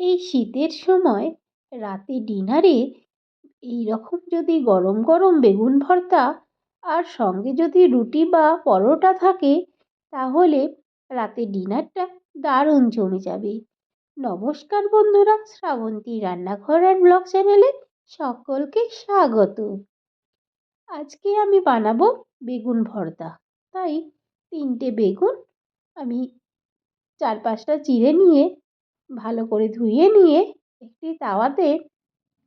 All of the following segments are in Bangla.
এই শীতের সময় রাতে ডিনারে এই রকম যদি গরম গরম বেগুন ভর্তা আর সঙ্গে যদি রুটি বা পরোটা থাকে, তাহলে রাতে ডিনারটা দারুণ জমে যাবে। নমস্কার বন্ধুরা, শ্রাবন্তী রান্নাঘর অ্যান্ড ব্লগ চ্যানেলে সকলকে স্বাগত। আজকে আমি বানাবো বেগুন ভর্তা। তাই তিনটে বেগুন আমি চার পাঁচটা চিড়ে নিয়ে ভালো করে ধুয়ে নিয়ে একটি তাওয়াতে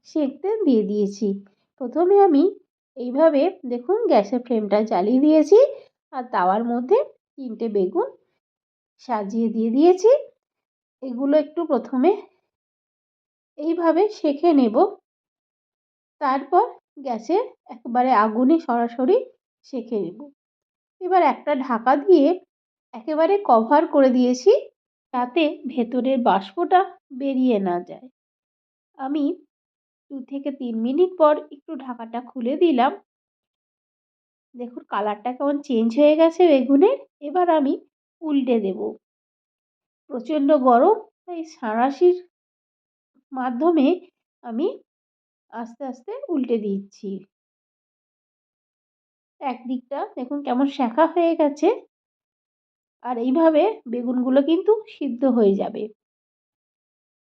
সেঁকতে দিয়ে দিয়েছি। প্রথমে আমি এইভাবে দেখুন গ্যাসের ফ্লেমটা জ্বালিয়ে দিয়েছি আর তাওয়ার মধ্যে তিনটে বেগুন সাজিয়ে দিয়ে দিয়েছি। এগুলো একটু প্রথমে এইভাবে সেঁকে নেব। তারপর গ্যাসে একবারে আগুনে সরাসরি সেঁকে নেব। এবার একটা ঢাকা দিয়ে একেবারে কভার করে দিয়েছি। যাতে ভেতরের বাষ্পটা বেরিয়ে না যায়। আমি দু থেকে তিন মিনিট পর একটু ঢাকাটা খুলে দিলাম। দেখুন কালারটা কেমন চেঞ্জ হয়ে গেছে বেগুনের। এবার আমি উল্টে দেব। প্রচণ্ড গরম, তাই সাঁড়াশির মাধ্যমে আমি আস্তে আস্তে উল্টে দিচ্ছি। একদিকটা দেখুন কেমন শাঁখা হয়ে গেছে। আর এইভাবে বেগুনগুলো কিন্তু সিদ্ধ হয়ে যাবে।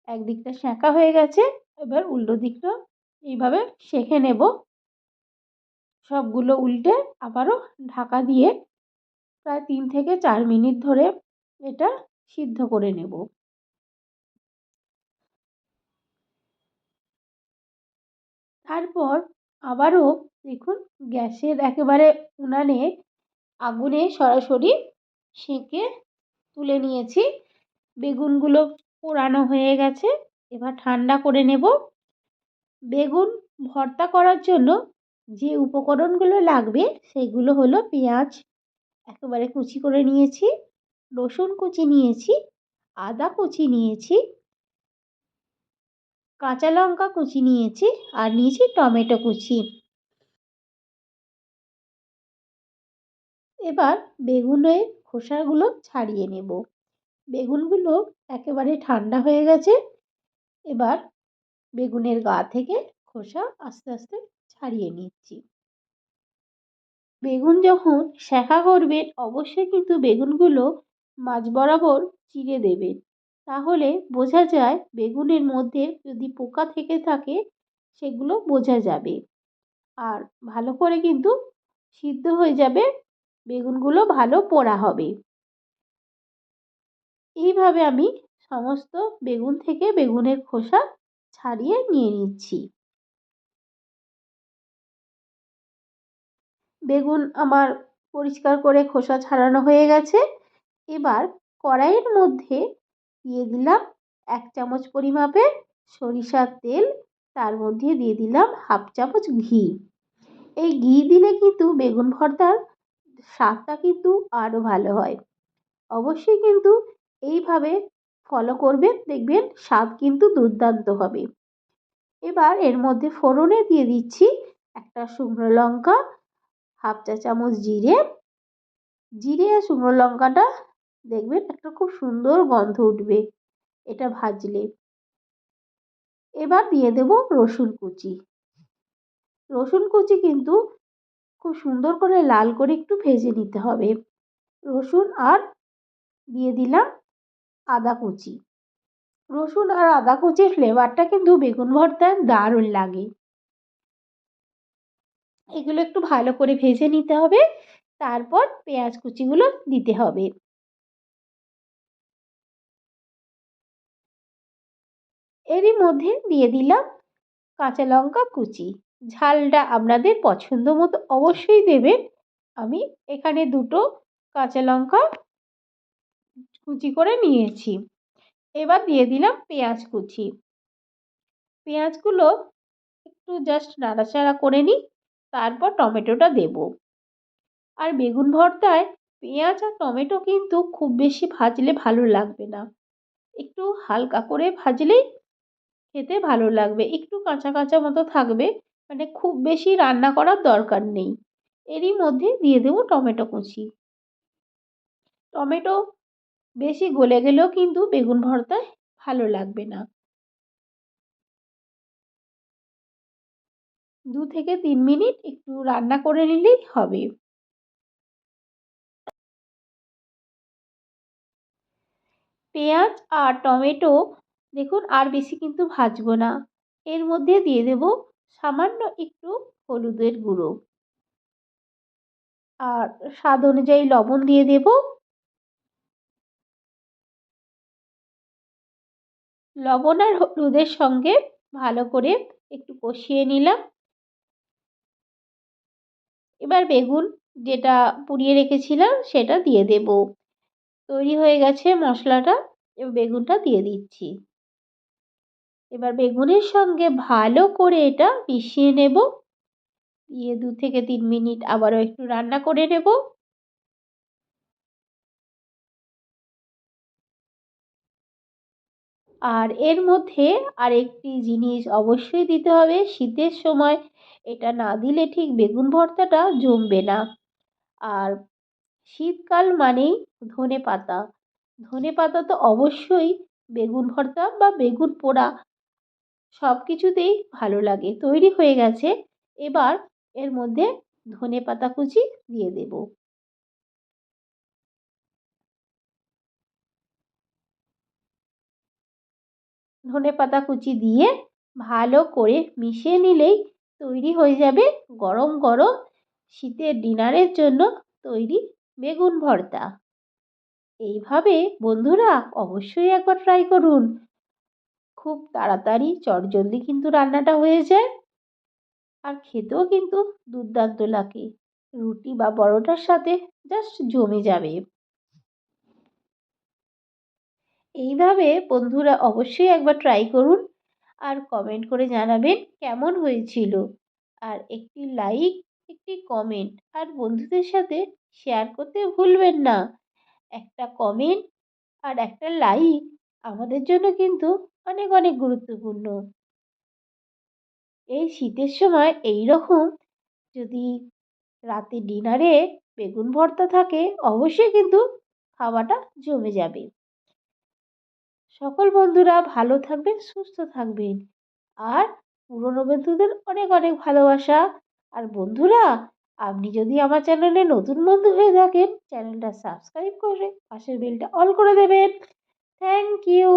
একদিকটা শাঁকা হয়ে গেছে, এবার উল্টো দিকটা এইভাবে সেঁকে নেব। সবগুলো উল্টে আবারও ঢাকা দিয়ে প্রায় তিন থেকে চার মিনিট ধরে এটা সিদ্ধ করে নেব। তারপর আবারও দেখুন গ্যাসের একেবারে উনানে আগুনে সরাসরি সেঁকে তুলে নিয়েছি। বেগুনগুলো পোড়ানো হয়ে গেছে। এবার ঠান্ডা করে নেব। বেগুন ভর্তা করার জন্য যে উপকরণগুলো লাগবে সেগুলো হলো পেঁয়াজ একেবারে কুচি করে নিয়েছি, রসুন কুচি নিয়েছি, আদা কুচি নিয়েছি, কাঁচা লঙ্কা কুচি নিয়েছি আর নিয়েছি টমেটো কুচি। এবার বেগুনের খোসাগুলো ছাড়িয়ে নেব। বেগুনগুলো একেবারে ঠান্ডা হয়ে গেছে। এবার বেগুনের গা থেকে খোসা আস্তে আস্তে ছাড়িয়ে নিচ্ছি। বেগুন যখন শেখা করবেন অবশ্যই কিন্তু বেগুনগুলো মাঝ বরাবর চিড়ে দেবেন তাহলে বোঝা যায় বেগুনের মধ্যে যদি পোকা থেকে থাকে, সেগুলো বোঝা যাবে। আর ভালো করে কিন্তু সিদ্ধ হয়ে যাবে বেগুনগুলো ভালো পোড়া হবে। এইভাবে আমি সমস্ত বেগুন থেকে বেগুনের খোসা ছাড়িয়ে নিয়ে নিচ্ছি। বেগুন আমার পরিষ্কার করে খোসা ছাড়ানো হয়ে গেছে। এবার কড়াইয়ের মধ্যে দিয়ে দিলাম এক চামচ পরিমাপে সরিষার তেল, তার মধ্যে দিয়ে দিলাম হাফ চামচ ঘি। এই ঘি দিলে কিন্তু বেগুন ভর্তার স্বাদটা কিন্তু আরও ভালো হয়। অবশ্যই কিন্তু এইভাবে ফলো করবেন, দেখবেন স্বাদ কিন্তু দুর্দান্ত হবে। এবার এর মধ্যে ফোড়নে দিয়ে দিচ্ছি একটা শুকনো লঙ্কা, হাফ চা চামচ জিরে। জিরে আর শুকনো লঙ্কাটা দেখবেন একটা খুব সুন্দর গন্ধ উঠবে এটা ভাজলে। এবার দিয়ে দেব রসুন কুচি। রসুন কুচি কিন্তু খুব সুন্দর করে লাল করে একটু ভেজে নিতে হবে। রসুন আর দিয়ে দিলাম আদা কুচি। রসুন আর আদা কুচির ফ্লেভারটা কিন্তু বেগুন ভর্তায় দারুণ লাগে। এগুলো একটু ভালো করে ভেজে নিতে হবে, তারপর পেঁয়াজ কুচিগুলো দিতে হবে। এরই মধ্যে দিয়ে দিলাম কাঁচা লঙ্কা কুচি। ঝালটা আপনাদের পছন্দ মতো অবশ্যই দেবেন। আমি এখানে দুটো কাঁচা লঙ্কা কুচি করে নিয়েছি। এবার দিয়ে দিলাম পেঁয়াজ কুচি। পেঁয়াজগুলো একটু জাস্ট নাড়াচাড়া করে নিই, তারপর টমেটোটা দেব। আর বেগুন ভর্তায় পেঁয়াজ আর টমেটো কিন্তু খুব বেশি ভাজলে ভালো লাগবে না। একটু হালকা করে ভাজলেই খেতে ভালো লাগবে। একটু কাঁচা কাঁচা মতো থাকবে। মানে খুব বেশি রান্না করার দরকার নেই। এরই মধ্যে দিয়ে দেবো টমেটো কুচি। টমেটো বেশি গলে গেলেও কিন্তু বেগুন ভর্তায় ভালো লাগবে না। দু থেকে তিন মিনিট একটু রান্না করে নিলেই হবে। পেঁয়াজ আর টমেটো দেখুন আর বেশি কিন্তু ভাজবো না। এর মধ্যে দিয়ে দেব সামান্য একটু হলুদের গুঁড়ো। আর স্বাদ অনুযায়ী লবণ দিয়ে দেব। লবণ আর হলুদের সঙ্গে ভালো করে একটু কষিয়ে নিলাম। এবার বেগুন যেটা পুড়িয়ে রেখেছিলাম সেটা দিয়ে দেব। তৈরি হয়ে গেছে মশলাটা, এবার বেগুনটা দিয়ে দিচ্ছি। এবার বেগুনের সঙ্গে ভালো করে এটা মিশিয়ে নেব। দিয়ে দু থেকে তিন মিনিট আবারও একটু রান্না করে নেব। আর এর মধ্যে আরেকটি জিনিস অবশ্যই দিতে হবে, শীতের সময় এটা না দিলে ঠিক বেগুন ভর্তাটা জমবে না। আর শীতকাল মানেই ধনে পাতা ধনে পাতা তো অবশ্যই বেগুন ভর্তা বা বেগুন পোড়া সব কিছুতেই ভালো লাগে, তৈরি হয়ে গেছে। এবার এর মধ্যে ধনে পাতা কুচি দিয়ে দেব। ধনে পাতা কুচি দিয়ে ভালো করে মিশিয়ে নিলেই তৈরি হয়ে যাবে গরম গরম শীতের ডিনারের জন্য তৈরি বেগুন ভর্তা। এইভাবে বন্ধুরা অবশ্যই একবার ট্রাই করুন। খুব তাড়াতাড়ি চটজলদি কিন্তু রান্নাটা হয়ে যায়। আর খেতেও কিন্তু দুর্দান্ত লাগে। রুটি বা পরোটার সাথে জাস্ট জমে যাবে। এইভাবে বন্ধুরা অবশ্যই একবার ট্রাই করুন আর কমেন্ট করে জানাবেন কেমন হয়েছিল। আর একটি লাইক একটি কমেন্ট আর বন্ধুদের সাথে শেয়ার করতে ভুলবেন না। একটা কমেন্ট আর একটা লাইক আমাদের জন্য কিন্তু অনেক অনেক গুরুত্বপূর্ণ। এই শীতের সময় এই রকম যদি রাতে ডিনারে বেগুন ভর্তা থাকে, অবশ্যই কিন্তু খাওয়াটা জমে যাবে। সকল বন্ধুরা ভালো থাকবেন, সুস্থ থাকবেন। আর পুরনো বন্ধুদের অনেক অনেক ভালোবাসা। আর বন্ধুরা, আপনি যদি আমার চ্যানেলে নতুন বন্ধু হয়ে থাকেন, চ্যানেলটা সাবস্ক্রাইব করে পাশের বেলটা অল করে দেবেন। Thank you.